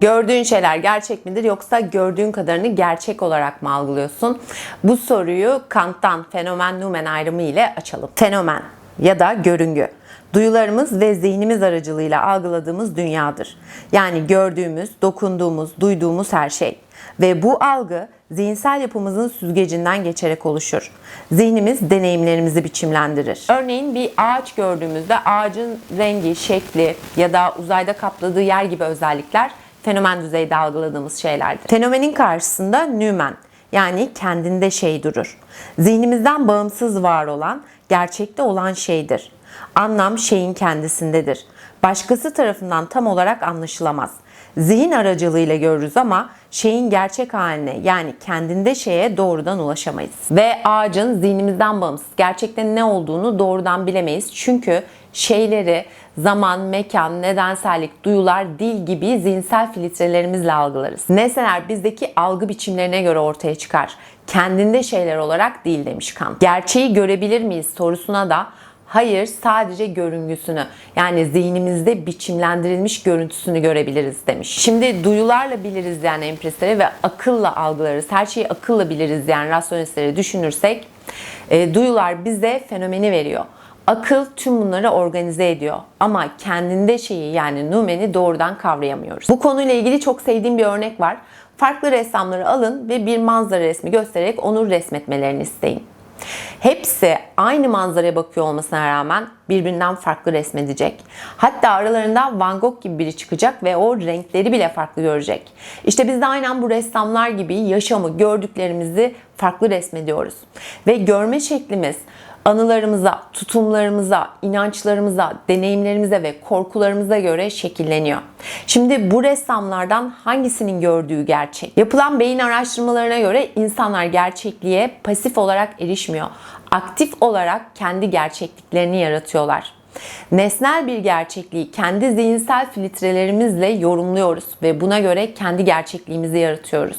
Gördüğün şeyler gerçek midir yoksa gördüğün kadarını gerçek olarak mı algılıyorsun? Bu soruyu Kant'tan fenomen numen ayrımı ile açalım. Fenomen ya da görüngü. Duyularımız ve zihnimiz aracılığıyla algıladığımız dünyadır. Yani gördüğümüz, dokunduğumuz, duyduğumuz her şey. Ve bu algı zihinsel yapımızın süzgecinden geçerek oluşur. Zihnimiz deneyimlerimizi biçimlendirir. Örneğin bir ağaç gördüğümüzde ağacın rengi, şekli ya da uzayda kapladığı yer gibi özellikler fenomen düzeyde algıladığımız şeylerdir. Fenomenin karşısında nümen yani kendinde şey durur. Zihnimizden bağımsız var olan, gerçekte olan şeydir. Anlam şeyin kendisindedir. Başkası tarafından tam olarak anlaşılamaz. Zihin aracılığıyla görürüz ama şeyin gerçek haline yani kendinde şeye doğrudan ulaşamayız. Ve ağacın zihnimizden bağımsız gerçekte ne olduğunu doğrudan bilemeyiz. Çünkü şeyleri zaman, mekan, nedensellik, duyular, dil gibi zihinsel filtrelerimizle algılarız. Nesneler bizdeki algı biçimlerine göre ortaya çıkar. Kendinde şeyler olarak değil demiş Kant. Gerçeği görebilir miyiz sorusuna da Hayır, sadece görüngüsünü yani zihnimizde biçimlendirilmiş görüntüsünü görebiliriz demiş. Şimdi duyularla biliriz yani empresleri ve akılla algılarız. Her şeyi akılla biliriz yani rasyonelistleri düşünürsek e, duyular bize fenomeni veriyor. Akıl tüm bunları organize ediyor ama kendinde şeyi yani numeni doğrudan kavrayamıyoruz. Bu konuyla ilgili çok sevdiğim bir örnek var. Farklı ressamları alın ve bir manzara resmi göstererek onu resmetmelerini isteyin. Hepsi aynı manzaraya bakıyor olmasına rağmen birbirinden farklı resmedecek. Hatta aralarında Van Gogh gibi biri çıkacak ve o renkleri bile farklı görecek. İşte biz de aynen bu ressamlar gibi yaşamı, gördüklerimizi farklı resmediyoruz. Ve görme şeklimiz anılarımıza, tutumlarımıza, inançlarımıza, deneyimlerimize ve korkularımıza göre şekilleniyor. Şimdi bu ressamlardan hangisinin gördüğü gerçek? Yapılan beyin araştırmalarına göre insanlar gerçekliğe pasif olarak erişmiyor. Aktif olarak kendi gerçekliklerini yaratıyorlar. Nesnel bir gerçekliği kendi zihinsel filtrelerimizle yorumluyoruz ve buna göre kendi gerçekliğimizi yaratıyoruz.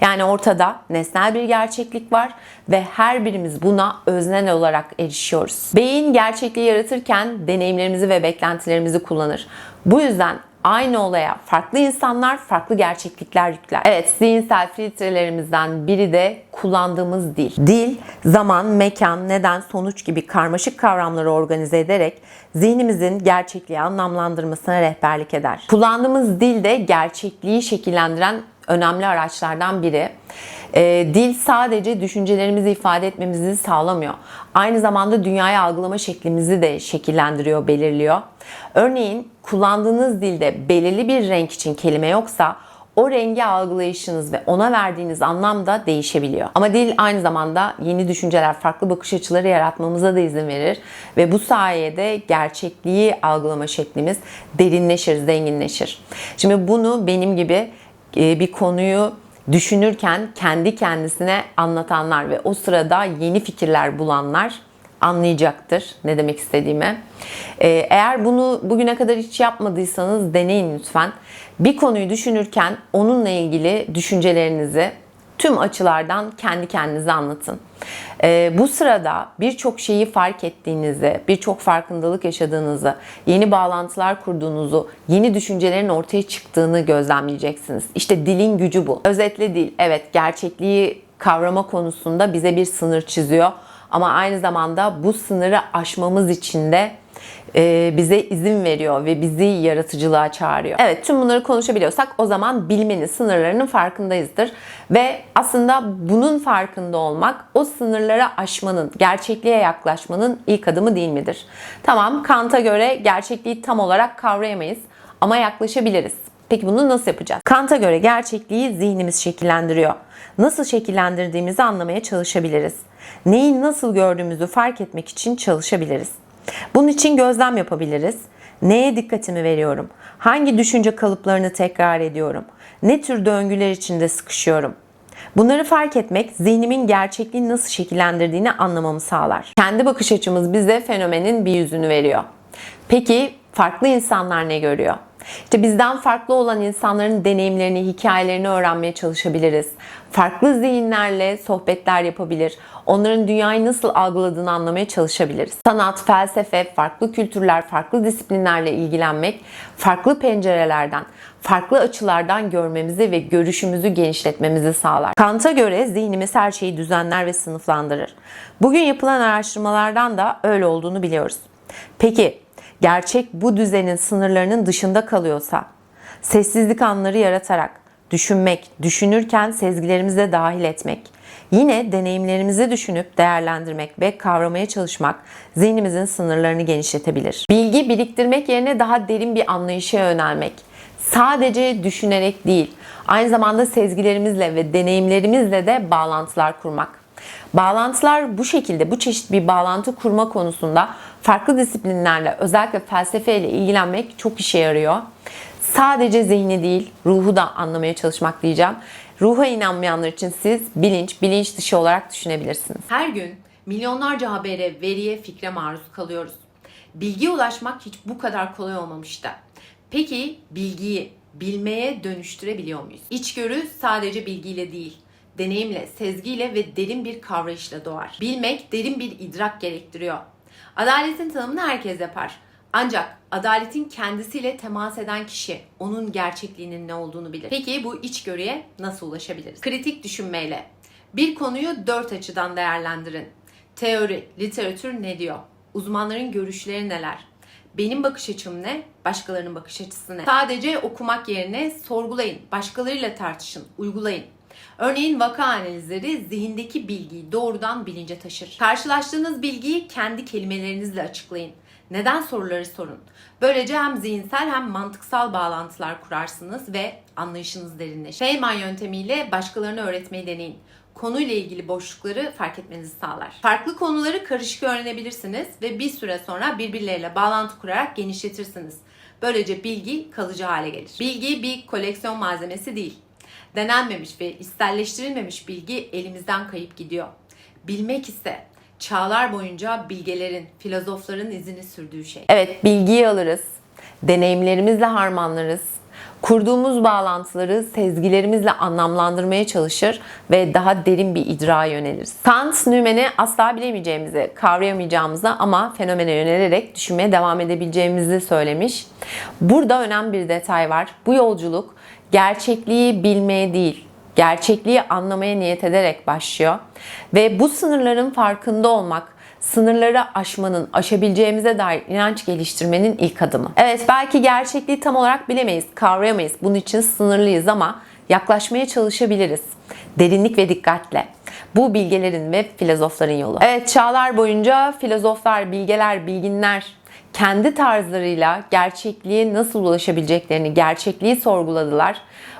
Yani ortada nesnel bir gerçeklik var ve her birimiz buna öznel olarak erişiyoruz. Beyin gerçekliği yaratırken deneyimlerimizi ve beklentilerimizi kullanır. Bu yüzden aynı olaya farklı insanlar farklı gerçeklikler yükler. Evet zihinsel filtrelerimizden biri de kullandığımız dil. Dil, zaman, mekan, neden, sonuç gibi karmaşık kavramları organize ederek zihnimizin gerçekliği anlamlandırmasına rehberlik eder. Kullandığımız dil de gerçekliği şekillendiren önemli araçlardan biri. E, dil sadece düşüncelerimizi ifade etmemizi sağlamıyor. Aynı zamanda dünyayı algılama şeklimizi de şekillendiriyor, belirliyor. Örneğin kullandığınız dilde belirli bir renk için kelime yoksa o rengi algılayışınız ve ona verdiğiniz anlam da değişebiliyor. Ama dil aynı zamanda yeni düşünceler, farklı bakış açıları yaratmamıza da izin verir ve bu sayede gerçekliği algılama şeklimiz derinleşir, zenginleşir. Şimdi bunu benim gibi bir konuyu düşünürken kendi kendisine anlatanlar ve o sırada yeni fikirler bulanlar anlayacaktır ne demek istediğimi. Ee, eğer bunu bugüne kadar hiç yapmadıysanız deneyin lütfen. Bir konuyu düşünürken onunla ilgili düşüncelerinizi tüm açılardan kendi kendinize anlatın. Ee, bu sırada birçok şeyi fark ettiğinizi, birçok farkındalık yaşadığınızı, yeni bağlantılar kurduğunuzu, yeni düşüncelerin ortaya çıktığını gözlemleyeceksiniz. İşte dilin gücü bu. Özetle dil, evet gerçekliği kavrama konusunda bize bir sınır çiziyor. Ama aynı zamanda bu sınırı aşmamız için de e, bize izin veriyor ve bizi yaratıcılığa çağırıyor. Evet tüm bunları konuşabiliyorsak o zaman bilmenin sınırlarının farkındayızdır. Ve aslında bunun farkında olmak o sınırları aşmanın, gerçekliğe yaklaşmanın ilk adımı değil midir? Tamam Kant'a göre gerçekliği tam olarak kavrayamayız ama yaklaşabiliriz. Peki bunu nasıl yapacağız? Kant'a göre gerçekliği zihnimiz şekillendiriyor. Nasıl şekillendirdiğimizi anlamaya çalışabiliriz. Neyi nasıl gördüğümüzü fark etmek için çalışabiliriz. Bunun için gözlem yapabiliriz. Neye dikkatimi veriyorum? Hangi düşünce kalıplarını tekrar ediyorum? Ne tür döngüler içinde sıkışıyorum? Bunları fark etmek zihnimin gerçekliği nasıl şekillendirdiğini anlamamı sağlar. Kendi bakış açımız bize fenomenin bir yüzünü veriyor. Peki farklı insanlar ne görüyor? İşte bizden farklı olan insanların deneyimlerini, hikayelerini öğrenmeye çalışabiliriz. Farklı zihinlerle sohbetler yapabilir. Onların dünyayı nasıl algıladığını anlamaya çalışabiliriz. Sanat, felsefe, farklı kültürler, farklı disiplinlerle ilgilenmek, farklı pencerelerden, farklı açılardan görmemizi ve görüşümüzü genişletmemizi sağlar. Kant'a göre zihnimiz her şeyi düzenler ve sınıflandırır. Bugün yapılan araştırmalardan da öyle olduğunu biliyoruz. Peki gerçek bu düzenin sınırlarının dışında kalıyorsa, sessizlik anları yaratarak düşünmek, düşünürken sezgilerimize dahil etmek, yine deneyimlerimizi düşünüp değerlendirmek ve kavramaya çalışmak zihnimizin sınırlarını genişletebilir. Bilgi biriktirmek yerine daha derin bir anlayışa yönelmek, sadece düşünerek değil, aynı zamanda sezgilerimizle ve deneyimlerimizle de bağlantılar kurmak. Bağlantılar bu şekilde, bu çeşit bir bağlantı kurma konusunda farklı disiplinlerle, özellikle felsefeyle ilgilenmek çok işe yarıyor. Sadece zihni değil, ruhu da anlamaya çalışmak diyeceğim. Ruha inanmayanlar için siz bilinç, bilinç dışı olarak düşünebilirsiniz. Her gün milyonlarca habere, veriye, fikre maruz kalıyoruz. Bilgiye ulaşmak hiç bu kadar kolay olmamıştı. Peki bilgiyi bilmeye dönüştürebiliyor muyuz? İçgörü sadece bilgiyle değil, deneyimle, sezgiyle ve derin bir kavrayışla doğar. Bilmek derin bir idrak gerektiriyor. Adaletin tanımını herkes yapar. Ancak adaletin kendisiyle temas eden kişi onun gerçekliğinin ne olduğunu bilir. Peki bu içgörüye nasıl ulaşabiliriz? Kritik düşünmeyle. Bir konuyu dört açıdan değerlendirin. Teori, literatür ne diyor? Uzmanların görüşleri neler? Benim bakış açım ne? Başkalarının bakış açısı ne? Sadece okumak yerine sorgulayın, başkalarıyla tartışın, uygulayın. Örneğin vaka analizleri zihindeki bilgiyi doğrudan bilince taşır. Karşılaştığınız bilgiyi kendi kelimelerinizle açıklayın. Neden soruları sorun. Böylece hem zihinsel hem mantıksal bağlantılar kurarsınız ve anlayışınız derinleşir. Feynman yöntemiyle başkalarına öğretmeyi deneyin. Konuyla ilgili boşlukları fark etmenizi sağlar. Farklı konuları karışık öğrenebilirsiniz ve bir süre sonra birbirleriyle bağlantı kurarak genişletirsiniz. Böylece bilgi kalıcı hale gelir. Bilgi bir koleksiyon malzemesi değil denenmemiş ve içselleştirilmemiş bilgi elimizden kayıp gidiyor. Bilmek ise çağlar boyunca bilgelerin, filozofların izini sürdüğü şey. Evet, bilgiyi alırız, deneyimlerimizle harmanlarız, kurduğumuz bağlantıları sezgilerimizle anlamlandırmaya çalışır ve daha derin bir idrağa yöneliriz. Kant, Nümen'i asla bilemeyeceğimizi, kavrayamayacağımızı ama fenomene yönelerek düşünmeye devam edebileceğimizi söylemiş. Burada önemli bir detay var. Bu yolculuk gerçekliği bilmeye değil, gerçekliği anlamaya niyet ederek başlıyor. Ve bu sınırların farkında olmak, sınırları aşmanın, aşabileceğimize dair inanç geliştirmenin ilk adımı. Evet belki gerçekliği tam olarak bilemeyiz, kavrayamayız. Bunun için sınırlıyız ama yaklaşmaya çalışabiliriz. Derinlik ve dikkatle. Bu bilgelerin ve filozofların yolu. Evet çağlar boyunca filozoflar, bilgeler, bilginler kendi tarzlarıyla gerçekliğe nasıl ulaşabileceklerini, gerçekliği sorguladılar.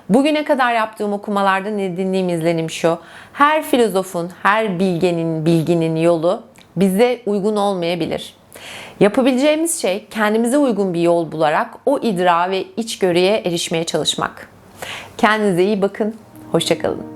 Bugüne kadar yaptığım okumalardan edindiğim izlenim şu. Her filozofun, her bilgenin, bilginin yolu bize uygun olmayabilir. Yapabileceğimiz şey kendimize uygun bir yol bularak o idra ve içgörüye erişmeye çalışmak. Kendinize iyi bakın. Hoşçakalın.